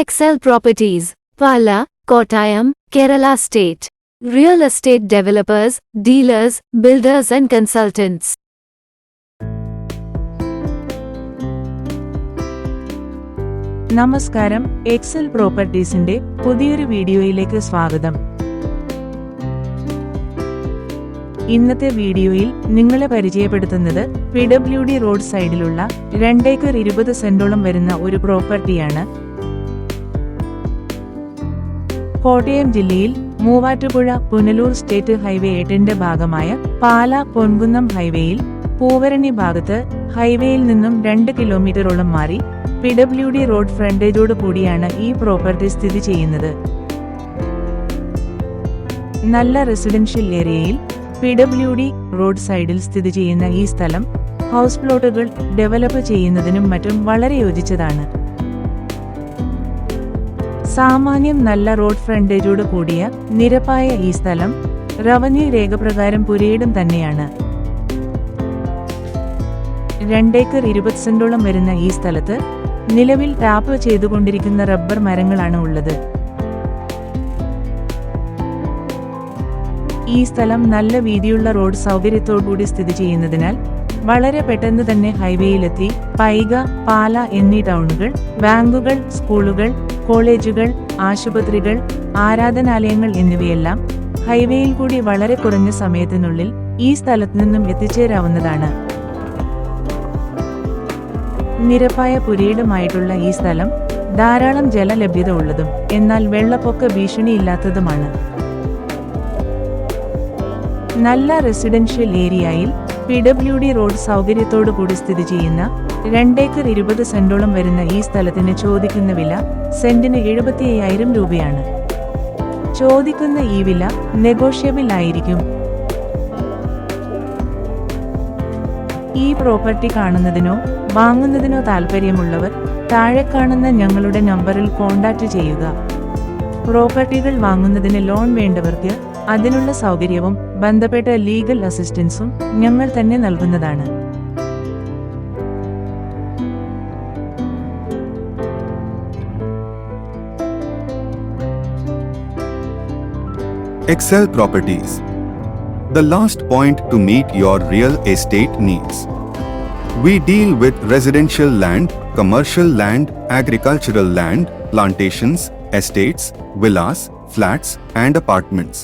Excel Properties, Pala, Kottayam, Kerala State. Real estate developers, dealers, builders and consultants. നമസ്കാരം Excel പ്രോപ്പർട്ടീസിന്റെ പുതിയൊരു വീഡിയോയിലേക്ക് സ്വാഗതം ഇന്നത്തെ വീഡിയോയിൽ നിങ്ങളെ പരിചയപ്പെടുത്തുന്നത് പി ഡബ്ല്യു ഡി റോഡ് സൈഡിലുള്ള രണ്ടേക്കർ ഇരുപത് സെന്റോളം വരുന്ന ഒരു പ്രോപ്പർട്ടിയാണ് കോട്ടയം ജില്ലയിൽ മൂവാറ്റുപുഴ പുനലൂർ സ്റ്റേറ്റ് ഹൈവേ എട്ടിന്റെ ഭാഗമായ പാല പൊൻകുന്നം ഹൈവേയിൽ പൂവരണി ഭാഗത്ത് ഹൈവേയിൽ നിന്നും രണ്ട് കിലോമീറ്ററോളം മാറി പി ഡബ്ല്യു ഡി റോഡ് ഫ്രണ്ടേജോട് കൂടിയാണ് ഈ പ്രോപ്പർട്ടി സ്ഥിതി ചെയ്യുന്നത്. നല്ല റെസിഡൻഷ്യൽ ഏരിയയിൽ പി ഡബ്ല്യു ഡി റോഡ് സൈഡിൽ സ്ഥിതി ചെയ്യുന്ന ഈ സ്ഥലം ഹൗസ് പ്ലോട്ടുകൾ ഡെവലപ്പ് ചെയ്യുന്നതിനും മറ്റും വളരെ യോജിച്ചതാണ്. സാമാന്യം നല്ല റോഡ് ഫ്രണ്ടേജോട് കൂടിയ നിരപ്പായ ഈ സ്ഥലം റവന്യൂ രേഖപ്രകാരം പുരയിടം തന്നെയാണ്. രണ്ടേക്കർ ഇരുപത് സെന്റോളം വരുന്ന ഈ സ്ഥലത്ത് നിലവിൽ ടാപ്പ് ചെയ്തുകൊണ്ടിരിക്കുന്ന റബ്ബർ മരങ്ങളാണ് ഉള്ളത്. ഈ സ്ഥലം നല്ല വീതിയുള്ള റോഡ് സൗകര്യത്തോടുകൂടി സ്ഥിതി ചെയ്യുന്നതിനാൽ വളരെ പെട്ടെന്ന് തന്നെ ഹൈവേയിലെത്തി പൈക പാല എന്നീ ടൗണുകൾ ബാങ്കുകൾ സ്കൂളുകൾ കോളേജുകൾ ആശുപത്രികൾ ആരാധനാലയങ്ങൾ എന്നിവയെല്ലാം ഹൈവേയിൽ കൂടി വളരെ കുറഞ്ഞ സമയത്തിനുള്ളിൽ ഈ സ്ഥലത്തു നിന്നും എത്തിച്ചേരാവുന്നതാണ്. നിരപ്പായ പുരയിടമായിട്ടുള്ള ഈ സ്ഥലം ധാരാളം ജലലഭ്യത ഉള്ളതും എന്നാൽ വെള്ളപ്പൊക്ക ഭീഷണിയില്ലാത്തതുമാണ്. നല്ല റെസിഡൻഷ്യൽ ഏരിയയിൽ പി ഡബ്ല്യു ഡി റോഡ് സൗകര്യത്തോടു കൂടി സ്ഥിതി ചെയ്യുന്ന രണ്ടേക്കർ ഇരുപത് സെന്റോളം വരുന്ന ഈ സ്ഥലത്തിന് ചോദിക്കുന്ന വില സെന്റിന് എഴുപത്തി അയ്യായിരം രൂപയാണ്. ചോദിക്കുന്ന ഈ വില നെഗോഷ്യബിൾ ആയിരിക്കും ഈ പ്രോപ്പർട്ടി കാണുന്നതിനോ വാങ്ങുന്നതിനോ താൽപ്പര്യമുള്ളവർ താഴെ കാണുന്ന ഞങ്ങളുടെ നമ്പറിൽ കോൺടാക്റ്റ് ചെയ്യുക. പ്രോപ്പർട്ടികൾ വാങ്ങുന്നതിന് ലോൺ വേണ്ടവർക്ക് അതിനുള്ള സൗകര്യവും ബന്ധപ്പെട്ട ലീഗൽ അസിസ്റ്റൻസും ഞങ്ങൾ തന്നെ നൽകുന്നതാണ് Excel Properties. The last point to meet your real estate needs. We deal with residential land, commercial land, agricultural land, plantations, estates, villas, flats, and apartments.